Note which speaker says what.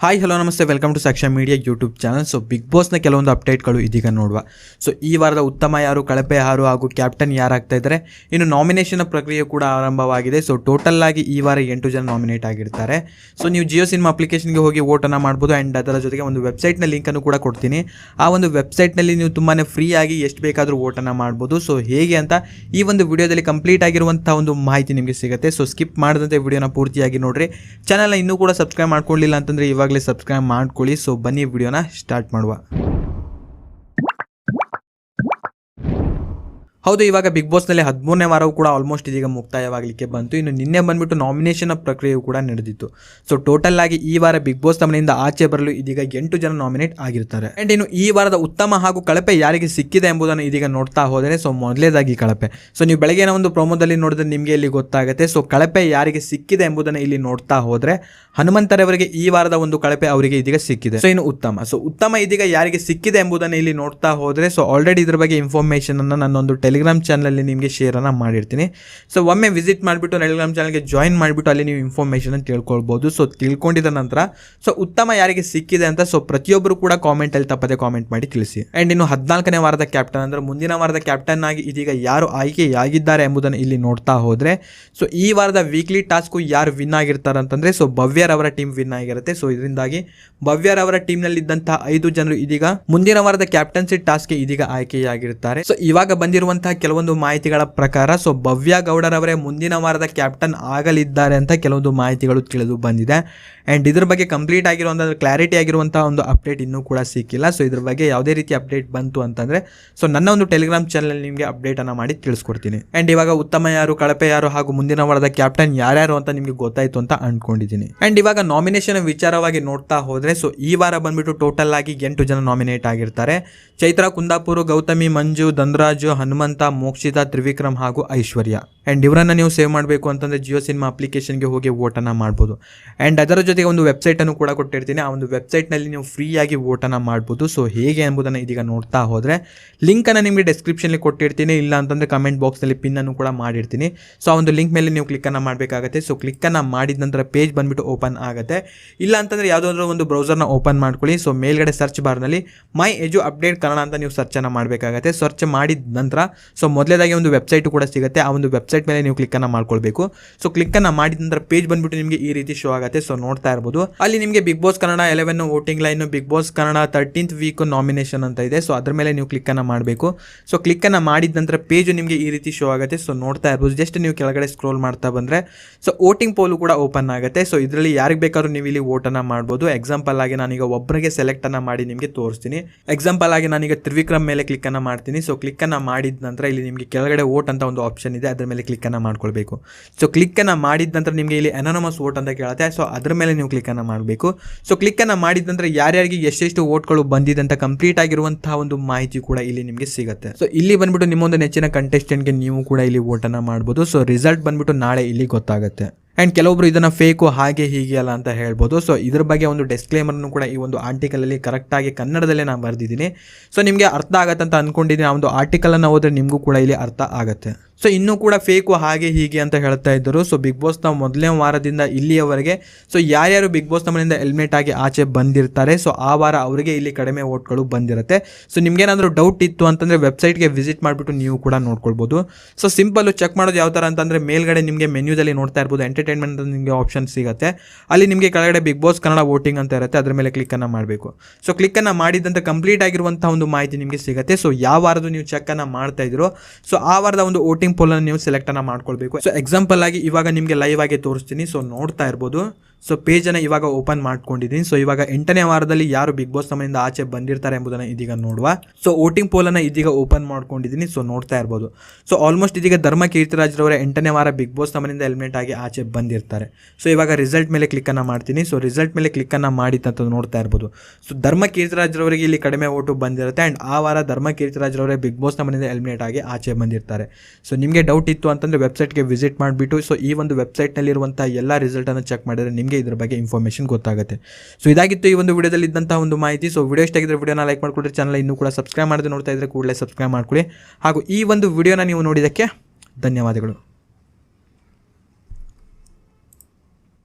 Speaker 1: Hi hello ನಮಸ್ತೆ. Welcome to Saaksha media YouTube channel so Bigg ಬಾಸ್ನ ಕೆಲವೊಂದು ಅಪ್ಡೇಟ್ಗಳು ಇದೀಗ ನೋಡುವ. ಸೊ ಈ ವಾರದ ಉತ್ತಮ ಯಾರು, ಕಳಪೆ ಯಾರು ಹಾಗೂ ಕ್ಯಾಪ್ಟನ್ ಯಾರಾಗ್ತಾ ಇದ್ದಾರೆ ಇನ್ನು ನಾಮಿನೇಷನ್ ಪ್ರಕ್ರಿಯೆ ಕೂಡ ಆರಂಭವಾಗಿದೆ. ಸೊ ಟೋಟಲ್ ಆಗಿ ಈ ವಾರ ಎಂಟು ಜನ ನಾಮಿನೇಟ್ ಆಗಿರ್ತಾರೆ. ಸೊ ನೀವು ಜಿಯೋ ಸಿನಿಮಾ ಅಪ್ಲಿಕೇಶನ್ಗೆ ಹೋಗಿ ವೋಟನ್ನು ಮಾಡ್ಬೋದು ಆ್ಯಂಡ್ ಅದರ ಜೊತೆಗೆ ಒಂದು ವೆಬ್ಸೈಟ್ನ ಲಿಂಕನ್ನು ಕೂಡ ಕೊಡ್ತೀನಿ. ಆ ಒಂದು ವೆಬ್ಸೈಟ್ನಲ್ಲಿ ನೀವು ತುಂಬಾ ಫ್ರೀ ಆಗಿ ಎಷ್ಟು ಬೇಕಾದರೂ ವೋಟನ್ನು ಮಾಡ್ಬೋದು. ಸೊ ಹೇಗೆ ಅಂತ ಈ ಒಂದು ವಿಡಿಯೋದಲ್ಲಿ ಕಂಪ್ಲೀಟ್ ಆಗಿರುವಂಥ ಒಂದು ಮಾಹಿತಿ ನಿಮಗೆ ಸಿಗುತ್ತೆ. ಸೊ ಸ್ಕಿಪ್ ಮಾಡಿದಂತೆ ವಿಡಿಯೋನ ಪೂರ್ತಿಯಾಗಿ ನೋಡಿರಿ. ಚಾನಲ್ನ ಇನ್ನೂ ಕೂಡ ಸಬ್ಸ್ಕ್ರೈಬ್ ಮಾಡ್ಕೊಳ್ಳಿಲ್ಲ ಅಂತಂದರೆ ಇವಾಗಲೇ ಸಬ್ಸ್ಕ್ರೈಬ್ ಮಾಡ್ಕೊಳ್ಳಿ. ಸೊ ಬನ್ನಿ ವಿಡಿಯೋನ ಸ್ಟಾರ್ಟ್ ಮಾಡುವ. ಹೌದು, ಇವಾಗ ಬಿಗ್ ಬಾಸ್ನಲ್ಲಿ ಹದಿಮೂರನೇ ವಾರವೂ ಕೂಡ ಆಲ್ಮೋಸ್ಟ್ ಇದೀಗ ಮುಕ್ತಾಯವಾಗಲಿಕ್ಕೆ ಬಂತು. ಇನ್ನು ನಿನ್ನೆ ಬಂದ್ಬಿಟ್ಟು ನಾಮಿನೇಷನ್ ಪ್ರಕ್ರಿಯೆಯು ಕೂಡ ನಡೆದಿತ್ತು. ಸೊ ಟೋಟಲ್ ಆಗಿ ಈ ವಾರ ಬಿಗ್ ಬಾಸ್ ತಮ್ಮನಿಂದ ಆಚೆ ಬರಲು ಇದೀಗ ಎಂಟು ಜನ ನಾಮಿನೇಟ್ ಆಗಿರ್ತಾರೆ. ಅಂಡ್ ಇನ್ನು ಈ ವಾರದ ಉತ್ತಮ ಹಾಗೂ ಕಳಪೆ ಯಾರಿಗೆ ಸಿಕ್ಕಿದೆ ಎಂಬುದನ್ನು ಇದೀಗ ನೋಡ್ತಾ ಹೋದರೆ ಸೊ ಮೊದಲೇದಾಗಿ ಕಳಪೆ. ಸೊ ನೀವು ಬೆಳಗ್ಗೆ ಒಂದು ಪ್ರೊಮೋದಲ್ಲಿ ನೋಡಿದ್ರೆ ನಿಮಗೆ ಇಲ್ಲಿ ಗೊತ್ತಾಗುತ್ತೆ. ಸೊ ಕಳಪೆ ಯಾರಿಗೆ ಸಿಕ್ಕಿದೆ ಎಂಬುದನ್ನು ಇಲ್ಲಿ ನೋಡ್ತಾ ಹೋದರೆ, ಹನುಮಂತರವರಿಗೆ ಈ ವಾರದ ಒಂದು ಕಳಪೆ ಅವರಿಗೆ ಇದೀಗ ಸಿಕ್ಕಿದೆ. ಸೊ ಇನ್ನು ಉತ್ತಮ. ಸೊ ಉತ್ತಮ ಇದೀಗ ಯಾರಿಗೆ ಸಿಕ್ಕಿದೆ ಎಂಬುದನ್ನು ಇಲ್ಲಿ ನೋಡ್ತಾ ಹೋದರೆ ಸೊ ಆಲ್ರೆಡಿ ಇದ್ರ ಬಗ್ಗೆ ಇನ್ಫಾರ್ಮೇಷನ್ ಅನ್ನು ನನ್ನೊಂದು ಟೆಲಿಗ್ರಾಮ್ ಚಾನಲಲ್ಲಿ ನಿಮಗೆ ಶೇರನ್ನು ಮಾಡಿರ್ತೀನಿ. ಸೊ ಒಮ್ಮೆ ವಿಸಿಟ್ ಮಾಡಿಬಿಟ್ಟು ಟೆಲಿಗ್ರಾಮ್ ಚಾನಲ್ಗೆ ಜಾಯಿನ್ ಮಾಡಿಬಿಟ್ಟು ಅಲ್ಲಿ ನೀವು ಇನ್ಫಾರ್ಮೇಷನ್ ತಿಳ್ಕೊಳ್ಬೋದು. ಸೊ ತಿಳ್ಕೊಂಡಿದ ನಂತರ ಸೊ ಉತ್ತಮ ಯಾರಿಗೆ ಸಿಕ್ಕಿದೆ ಅಂತ ಸೊ ಪ್ರತಿಯೊಬ್ಬರು ಕೂಡ ಕಾಮೆಂಟಲ್ಲಿ ತಪ್ಪದೆ ಕಾಮೆಂಟ್ ಮಾಡಿ ತಿಳಿಸಿ. ಆ್ಯಂಡ್ ಇನ್ನು ಹದಿನಾಲ್ಕನೇ ವಾರದ ಕ್ಯಾಪ್ಟನ್ ಅಂದರೆ ಮುಂದಿನ ವಾರದ ಕ್ಯಾಪ್ಟನ್ ಆಗಿ ಇದೀಗ ಯಾರು ಆಯ್ಕೆಯಾಗಿದ್ದಾರೆ ಎಂಬುದನ್ನು ಇಲ್ಲಿ ನೋಡ್ತಾ ಹೋದರೆ ಸೊ ಈ ವಾರದ ವೀಕ್ಲಿ ಟಾಸ್ಕು ಯಾರು ವಿನ್ ಆಗಿರ್ತಾರೆ ಅಂತಂದರೆ ಸೊ ಭವ್ಯರ್ ಅವರ ಟೀಮ್ ವಿನ್ ಆಗಿರುತ್ತೆ. ಸೊ ಇದರಿಂದಾಗಿ ಭವ್ಯರ್ ಅವರ ಟೀಮ್ನಲ್ಲಿ ಇದ್ದಂತಹ ಐದು ಜನರು ಇದೀಗ ಮುಂದಿನ ವಾರದ ಕ್ಯಾಪ್ಟನ್ಸಿ ಟಾಸ್ಕ್ಗೆ ಇದೀಗ ಆಯ್ಕೆಯಾಗಿರುತ್ತಾರೆ ಸೊ ಇವಾಗ ಬಂದಿರುವಂತಹ ಕೆಲವೊಂದು ಮಾಹಿತಿಗಳ ಪ್ರಕಾರ, ಸೊ ಭವ್ಯ ಗೌಡರವರೇ ಮುಂದಿನ ವಾರದ ಕ್ಯಾಪ್ಟನ್ ಆಗಲಿದ್ದಾರೆ ಅಂತ ಕೆಲವೊಂದು ಮಾಹಿತಿಗಳು ತಿಳಿದು ಬಂದಿದೆ. ಆ್ಯಂಡ್ ಇದ್ರ ಬಗ್ಗೆ ಕಂಪ್ಲೀಟ್ ಆಗಿರುವಂಥ ಕ್ಲಾರಿಟಿ ಆಗಿರುವಂಥ ಒಂದು ಅಪ್ಡೇಟ್ ಇನ್ನೂ ಕೂಡ ಸಿಕ್ಕಿಲ್ಲ. ಸೊ ಇದ್ರ ಬಗ್ಗೆ ಯಾವುದೇ ರೀತಿ ಅಪ್ಡೇಟ್ ಬಂತು ಅಂತಂದರೆ ಸೊ ನನ್ನ ಒಂದು ಟೆಲಿಗ್ರಾಮ್ ಚಾನಲ್ ನಿಮಗೆ ಅಪ್ಡೇಟನ್ನು ಮಾಡಿ ತಿಳಿಸ್ಕೊಡ್ತೀನಿ. ಆ್ಯಂಡ್ ಇವಾಗ ಉತ್ತಮ ಯಾರು, ಕಳಪೆ ಯಾರು ಹಾಗೂ ಮುಂದಿನ ವಾರದ ಕ್ಯಾಪ್ಟನ್ ಯಾರ್ಯಾರು ಅಂತ ನಿಮಗೆ ಗೊತ್ತಾಯಿತು ಅಂತ ಅಂದ್ಕೊಂಡಿದ್ದೀನಿ ಆ್ಯಂಡ್ ಇವಾಗ ನಾಮಿನೇಷನ್ ವಿಚಾರವಾಗಿ ನೋಡ್ತಾ ಹೋದರೆ ಸೊ ಈ ವಾರ ಬಂದ್ಬಿಟ್ಟು ಟೋಟಲ್ ಆಗಿ ಎಂಟು ಜನ ನಾಮಿನೇಟ್ ಆಗಿರ್ತಾರೆ. ಚೈತ್ರ, ಕುಂದಾಪುರ, ಗೌತಮಿ, ಮಂಜು, ಧನರಾಜು, ಹನುಮಂತ ಮೋಕ್ಷಿತಾ, ತ್ರಿವಿಕ್ರಮ್ ಹಾಗೂ ಐಶ್ವರ್ಯ. ಆ್ಯಂಡ್ ಇವರನ್ನು ನೀವು ಸೇವ್ ಮಾಡಬೇಕು ಅಂತಂದರೆ ಜಿಯೋ ಸಿನಿಮಾ ಅಪ್ಲಿಕೇಶನ್ಗೆ ಹೋಗಿ ವೋಟನ್ನು ಮಾಡ್ಬೋದು. ಆ್ಯಂಡ್ ಅದರ ಜೊತೆಗೆ ಒಂದು ವೆಬ್ಸೈಟನ್ನು ಕೂಡ ಕೊಟ್ಟಿರ್ತೀನಿ. ಆ ಒಂದು ವೆಬ್ಸೈಟ್ನಲ್ಲಿ ನೀವು ಫ್ರೀಯಾಗಿ ವೋಟನ್ನು ಮಾಡ್ಬೋದು. ಸೊ ಹೇಗೆ ಎಂಬುದನ್ನು ಇದೀಗ ನೋಡ್ತಾ ಹೋದರೆ ಲಿಂಕನ್ನು ನಿಮಗೆ ಡಿಸ್ಕ್ರಿಪ್ಷನ್ಲಿ ಕೊಟ್ಟಿರ್ತೀನಿ. ಇಲ್ಲ ಅಂತಂದರೆ ಕಮೆಂಟ್ ಬಾಕ್ಸ್ನಲ್ಲಿ ಪಿನ್ನನ್ನು ಕೂಡ ಮಾಡಿರ್ತೀನಿ. ಸೊ ಆ ಒಂದು ಲಿಂಕ್ ಮೇಲೆ ನೀವು ಕ್ಲಿಕ್ಕನ್ನು ಮಾಡಬೇಕಾಗುತ್ತೆ. ಸೊ ಕ್ಲಿಕ್ಕನ್ನು ಮಾಡಿದ ನಂತರ ಪೇಜ್ ಬಂದುಬಿಟ್ಟು ಓಪನ್ ಆಗುತ್ತೆ. ಇಲ್ಲ ಅಂತಂದರೆ ಯಾವುದಾದ್ರೂ ಒಂದು ಬ್ರೌಸರ್ನ ಓಪನ್ ಮಾಡ್ಕೊಳ್ಳಿ. ಸೊ ಮೇಲ್ಗಡೆ ಸರ್ಚ್ ಬಾರ್ನಲ್ಲಿ ಮೈ ಎಜು ಅಪ್ಡೇಟ್ ಕನ್ನಡ ಅಂತ ನೀವು ಸರ್ಚನ್ನು ಮಾಡಬೇಕಾಗುತ್ತೆ. ಸರ್ಚ್ ಮಾಡಿದ ನಂತರ ಸೊ ಮೊದಲೇದಾಗಿ ಒಂದು ವೆಬ್ಸೈಟ್ ಕೂಡ ಸಿಗುತ್ತೆ. ಆ ಒಂದು ವೆಬ್ಸೈಟ್ ಮೇಲೆ ನೀವು ಕ್ಲಿಕ್ಕನ್ನು ಮಾಡ್ಕೊಳ್ಬೇಕು. ಸೊ ಕ್ಲಿಕ್ಕನ್ನು ಮಾಡಿದ ನಂತರ ಪೇಜ್ ಬಂದ್ಬಿಟ್ಟು ನಿಮಗೆ ಈ ರೀತಿ ಶೋ ಆಗುತ್ತೆ. ಸೊ ನೋಡ್ತಾ ಇರ್ಬೋದು. ಅಲ್ಲಿ ನಿಮಗೆ Bigg Boss Kannada eleven voting line Bigg Boss Kannada thirteenth week nomination ಅಂತ ಇದೆ. ಸೊ ಅದ್ರ ಮೇಲೆ ನೀವು ಕ್ಲಿಕ್ಕನ್ನು ಮಾಡಬೇಕು. ಸೊ ಕ್ಲಿಕ್ಕನ್ನು ಮಾಡಿದ ನಂತರ ಪೇಜು ನಿಮಗೆ ಈ ರೀತಿ ಶೋ ಆಗುತ್ತೆ. ಸೊ ನೋಡ್ತಾ ಇರ್ಬೋದು. ಜಸ್ಟ್ ನೀವು ಕೆಳಗಡೆ ಸ್ಕ್ರೋಲ್ ಮಾಡ್ತಾ ಬಂದರೆ ಸೊ ವೋಟಿಂಗ್ ಪೋಲು ಕೂಡ ಓಪನ್ ಆಗುತ್ತೆ. ಸೊ ಇದರಲ್ಲಿ ಯಾರಿಗೆ ಬೇಕಾದ್ರೂ ನೀವು ಇಲ್ಲಿ ವೋಟನ್ನು ಮಾಡ್ಬೋದು. ಎಕ್ಸಾಂಪಲ್ ಆಗಿ ನಾನೀಗ ಒಬ್ಬರಿಗೆ ಸೆಲೆಕ್ಟನ್ನು ಮಾಡಿ ನಿಮಗೆ ತೋರಿಸ್ತೀನಿ. ಎಕ್ಸಾಂಪಲ್ ಆಗಿ ನಾನೀಗ ತ್ರಿವಿಕ್ರಮ್ ಮೇಲೆ ಕ್ಲಿಕ್ಕನ್ನು ಮಾಡ್ತೀನಿ. ಸೊ ಕ್ಲಿಕ್ಕನ್ನು ಮಾಡಿದ ನಂತರ ಇಲ್ಲಿ ನಿಮಗೆ ಕೆಳಗಡೆ ವೋಟ್ ಅಂತ ಒಂದು ಆಪ್ಷನ್ ಇದೆ, ಅದರ ಮೇಲೆ ಕ್ಲಿಕ್ಕನ್ನು ಮಾಡ್ಕೊಳ್ಬೇಕು. ಸೊ ಕ್ಲಿಕ್ಕನ್ನು ಮಾಡಿದ ನಂತರ ನಿಮಗೆ ಇಲ್ಲಿ ಅನಾನಮಸ್ ವೋಟ್ ಅಂತ ಕೇಳುತ್ತೆ. ಸೊ ಅದರ ಮೇಲೆ ನೀವು ಕ್ಲಿಕ್ಕನ್ನು ಮಾಡಬೇಕು. ಸೊ ಕ್ಲಿಕ್ಕನ್ನು ಮಾಡಿದ ನಂತರ ಯಾರ್ಯಾರಿಗೆ ಎಷ್ಟೆಷ್ಟು ಓಟ್ಗಳು ಬಂದಿದೆ ಅಂತ ಕಂಪ್ಲೀಟ್ ಆಗಿರುವಂತಹ ಒಂದು ಮಾಹಿತಿ ಕೂಡ ಇಲ್ಲಿ ನಿಮಗೆ ಸಿಗುತ್ತೆ. ಸೊ ಇಲ್ಲಿ ಬಂದ್ಬಿಟ್ಟು ನಿಮ್ಮೊಂದು ನೆಚ್ಚಿನ ಕಂಟೆಸ್ಟೆಂಟ್ಗೆ ನೀವು ಕೂಡ ಇಲ್ಲಿ ಓಟನ್ನು ಮಾಡ್ಬೋದು. ಸೊ ರಿಸಲ್ಟ್ ಬಂದ್ಬಿಟ್ಟು ನಾಳೆ ಇಲ್ಲಿ ಗೊತ್ತಾಗುತ್ತೆ. ಆ್ಯಂಡ್ ಕೆಲವೊಬ್ರು ಇದನ್ನು ಫೇಕು ಹಾಗೆ ಹೀಗೆ ಅಲ್ಲ ಅಂತ ಹೇಳ್ಬೋದು. ಸೊ ಇದ್ರ ಬಗ್ಗೆ ಒಂದು ಡಿಸ್ಕ್ಲೇಮರ್ನು ಕೂಡ ಈ ಒಂದು ಆರ್ಟಿಕಲಲ್ಲಿ ಕರೆಕ್ಟಾಗಿ ಕನ್ನಡದಲ್ಲೇ ನಾನು ಬರೆದಿದ್ದೀನಿ. ಸೊ ನಿಮಗೆ ಅರ್ಥ ಆಗತ್ತೆ ಅಂತ ಅಂದ್ಕೊಂಡಿದ್ದೀನಿ ಆ ಒಂದು ಆರ್ಟಿಕಲನ್ನು ಹೋದರೆ ನಿಮಗೂ ಕೂಡ ಇಲ್ಲಿ ಅರ್ಥ ಆಗುತ್ತೆ. ಸೊ ಇನ್ನೂ ಕೂಡ ಫೇಕು ಹಾಗೆ ಹೀಗೆ ಅಂತ ಹೇಳ್ತಾ ಇದ್ದರು. ಸೊ ಬಿಗ್ ಬಾಸ್ನ ಮೊದಲನೇ ವಾರದಿಂದ ಇಲ್ಲಿಯವರೆಗೆ ಸೊ ಯಾರ್ಯಾರು ಬಿಗ್ ಬಾಸ್ ಮನೆಯಿಂದ ಹೆಲ್ಮೆಟ್ ಆಗಿ ಆಚೆ ಬಂದಿರ್ತಾರೆ ಸೊ ಆ ವಾರ ಅವರಿಗೆ ಇಲ್ಲಿ ಕಡಿಮೆ ಓಟ್ಗಳು ಬಂದಿರುತ್ತೆ. ಸೊ ನಿಮ್ಗೇನಾದರೂ ಡೌಟ್ ಇತ್ತು ಅಂತಂದರೆ ವೆಬ್ಸೈಟ್ಗೆ ವಿಸಿಟ್ ಮಾಡಿಬಿಟ್ಟು ನೀವು ಕೂಡ ನೋಡ್ಕೊಳ್ಬೋದು. ಸೊ ಸಿಂಪಲ್ಲು ಚೆಕ್ ಮಾಡೋದು ಯಾವ ಥರ ಅಂತಂದರೆ ಮೇಲ್ಗಡೆ ನಿಮಗೆ ಮೆನ್ಯೂದಲ್ಲಿ ನೋಡ್ತಾ ಇರ್ಬೋದು. ಎಂಟರ್ಟೈನ್ಮೆಂಟ್ ನಿಮಗೆ ಆಪ್ಷನ್ ಸಿಗುತ್ತೆ. ಅಲ್ಲಿ ನಿಮಗೆ ಕೆಳಗಡೆ ಬಿಗ್ ಬಾಸ್ ಕನ್ನಡ ವೋಟಿಂಗ್ ಅಂತ ಇರುತ್ತೆ. ಅದ್ರ ಮೇಲೆ ಕ್ಲಿಕ್ಕನ್ನು ಮಾಡಬೇಕು. ಸೊ ಕ್ಲಿಕ್ಕನ್ನು ಮಾಡಿದಂಥ ಕಂಪ್ಲೀಟ್ ಆಗಿರುವಂಥ ಒಂದು ಮಾಹಿತಿ ನಿಮಗೆ ಸಿಗುತ್ತೆ. ಸೊ ಯಾವ ವಾರದ್ದು ನೀವು ಚೆಕ್ಕನ್ನು ಮಾಡ್ತಾ ಇದ್ರು ಸೊ ಆ ವಾರದ ಒಂದು ವೋಟಿಂಗ್ ಪೋಲನ್ನು ನೀವು ಸೆಲೆಕ್ಟನ್ನು ಮಾಡ್ಕೊಳ್ಬೇಕು. ಸೊ ಎಕ್ಸಾಂಪಲ್ ಆಗಿ ಇವಾಗ ನಿಮಗೆ ಲೈವ್ ಆಗಿ ತೋರಿಸ್ತೀನಿ. ಸೊ ನೋಡ್ತಾ ಇರ್ಬೋದು. ಸೊ ಪೇಜನ್ನು ಇವಾಗ ಓಪನ್ ಮಾಡ್ಕೊಂಡಿದ್ದೀನಿ ಸೊ ಇವಾಗ ಎಂಟನೇ ವಾರದಲ್ಲಿ ಯಾರು ಬಿಗ್ ಬಾಸ್ ನಮ್ಮಿಂದ ಆಚೆ ಬಂದಿರ್ತಾರೆ ಎಂಬುದನ್ನು ಇದೀಗ ನೋಡುವ. ಸೊ ವೋಟಿಂಗ್ ಪೋಲನ್ನು ಇದೀಗ ಓಪನ್ ಮಾಡ್ಕೊಂಡಿದ್ದೀನಿ ಸೊ ನೋಡ್ತಾ ಇರ್ಬೋದು. ಸೊ ಆಲ್ಮೋಸ್ಟ್ ಇದೀಗ ಧರ್ಮ ಕೀರ್ತಿರಾಜ್ರವರ ಎಂಟನೇ ವಾರ ಬಿಗ್ ಬಾಸ್ ನಮ್ಮಿಂದ ಎಲಿಮಿನೇಟ್ ಆಗಿ ಆಚೆ ಬಂದಿರ್ತಾರೆ. ಸೊ ಇವಾಗ ರಿಸಲ್ಟ್ ಮೇಲೆ ಕ್ಲಿಕ್ಕನ್ನು ಮಾಡ್ತೀನಿ. ಸೊ ರಿಸಲ್ಟ್ ಮೇಲೆ ಕ್ಲಿಕ್ಕನ್ನು ಮಾಡಿತ್ತಂತ ನೋಡ್ತಾ ಇರ್ಬೋದು. ಸೊ ಧರ್ಮ ಕೀರ್ತಿರಾಜ್ರವರಿಗೆ ಇಲ್ಲಿ ಕಡಿಮೆ ಓಟು ಬಂದಿರುತ್ತೆ. ಆ್ಯಂಡ್ ಆ ವಾರ ಧರ್ಮ ಕೀರ್ತಿರಾಜ್ರವರೇ ಬಿಗ್ ಬಾಸ್ ನಮ್ಮಿಂದ ಎಲಿಮಿನೇಟ್ ಆಗಿ ಆಚೆ ಬಂದಿರ್ತಾರೆ. ಸೊ ನಿಮಗೆ ಡೌಟ್ ಇತ್ತು ಅಂತಂದರೆ ವೆಬ್ಸೈಟ್ಗೆ ವಿಸಿಟ್ ಮಾಡಿಬಿಟ್ಟು. ಸೊ ಈ ಒಂದು ವೆಬ್ಸೈಟ್ನಲ್ಲಿರುವಂಥ ಎಲ್ಲ ರಿಸಲ್ಟನ್ನು ಚೆಕ್ ಮಾಡಿದರೆ ನಿಮಗೆ ಇದ್ರ ಬಗ್ಗೆ ಇನ್ಫಾರ್ಮೇಷನ್ ಗೊತ್ತಾಗುತ್ತೆ. ಸೊ ಇದಾಗಿತ್ತು ಈ ಒಂದು ವಿಡಿಯೋದಲ್ಲಿ ಇದ್ದಂಥ ಒಂದು ಮಾಹಿತಿ. ಸೊ ವಿಡಿಯೋ ಇಷ್ಟ ಆಗಿದ್ರೆ ವಿಡಿಯೋನ ಲೈಕ್ ಮಾಡಿಕೊಡ್ರಿ. ಚಾನಲ್ ಇನ್ನೂ ಕೂಡ ಸಬ್ಸ್ಕ್ರೈಬ್ ಮಾಡದೆ ನೋಡ್ತಾ ಇದ್ರೆ ಕೂಡಲೇ ಸಬ್ಸ್ಕ್ರೈಬ್ ಮಾಡ್ಕೊಳ್ಳಿ ಹಾಗೂ ಈ ಒಂದು ವಿಡಿಯೋನ ನೀವು ನೋಡಿದ್ದಕ್ಕೆ ಧನ್ಯವಾದಗಳು.